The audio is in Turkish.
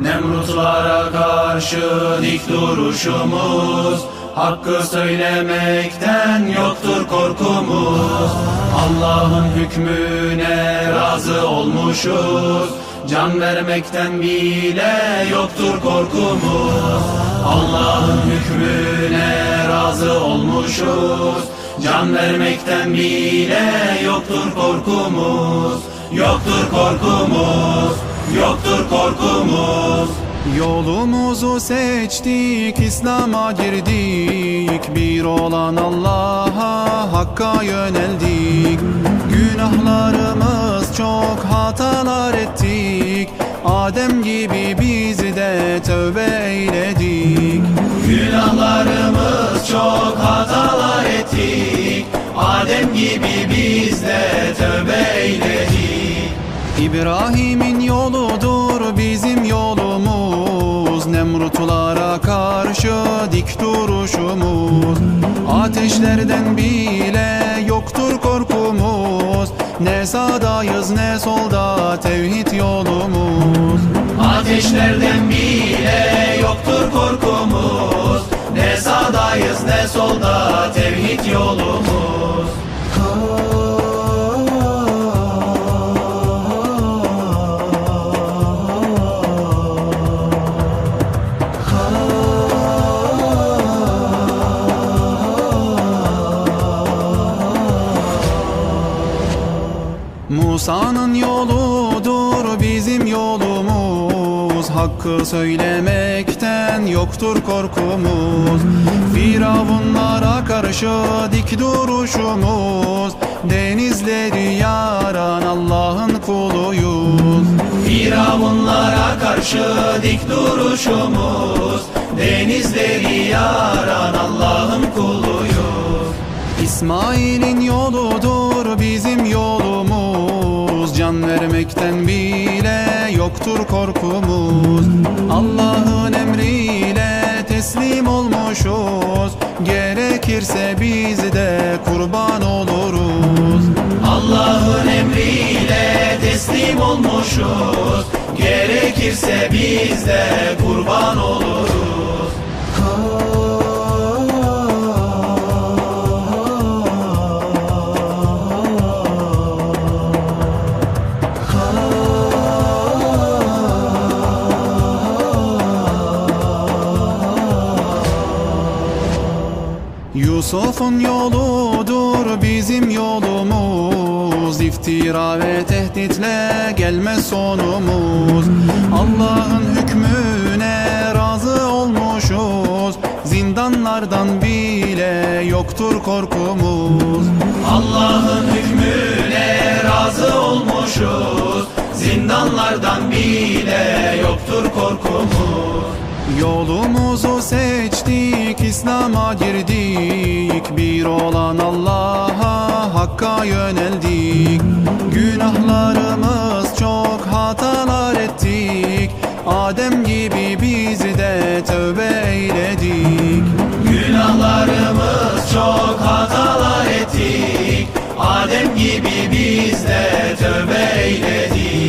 Nemrutlara karşı dik duruşumuz Hakkı söylemekten yoktur korkumuz. Allah'ın hükmüne razı olmuşuz Can vermekten bile yoktur korkumuz. Allah'ın hükmüne razı olmuşuz Can vermekten bile yoktur korkumuz. Yoktur korkumuz Yolumuzu seçtik, İslam'a girdik. Bir olan Allah'a, Hakk'a yöneldik. Günahlarımız çok hatalar ettik. Adem gibi biz de tövbe eyledik. Günahlarımız çok hatalar ettik. Adem gibi biz de tövbe eyledik. İbrahim'in yoludur Nemrutlara karşı dik duruşumuz. Ateşlerden bile yoktur korkumuz. Ne sağdayız ne solda tevhid yolumuz. Ateşlerden bile yoktur korkumuz. Ne sağdayız ne solda tevhid yolumuz Musa'nın yoludur bizim yolumuz. Hakkı söylemekten yoktur korkumuz. Firavunlara karşı dik duruşumuz. Denizleri yaran Allah'ın kuluyuz. Firavunlara karşı dik duruşumuz. Denizleri yaran Allah'ın kuluyuz. İsmail'in yoludur bizim yolumuz Can vermekten bile yoktur korkumuz. Allah'ın emriyle teslim olmuşuz. Gerekirse biz de kurban oluruz. Allah'ın emriyle teslim olmuşuz. Gerekirse biz de kurban oluruz Yusuf'un yoludur bizim yolumuz. İftira ve tehditle gelmez sonumuz. Allah'ın hükmüne razı olmuşuz. Zindanlardan bile yoktur korkumuz. Allah'ın hükmüne razı olmuşuz. Zindanlardan bile yoktur korkumuz Yolumuzu seçtik, İslam'a girdik. Bir olan Allah'a, Hakk'a yöneldik. Günahlarımız çok hatalar ettik. Adem gibi biz de tövbe eyledik. Günahlarımız çok hatalar ettik. Adem gibi biz de tövbe eyledik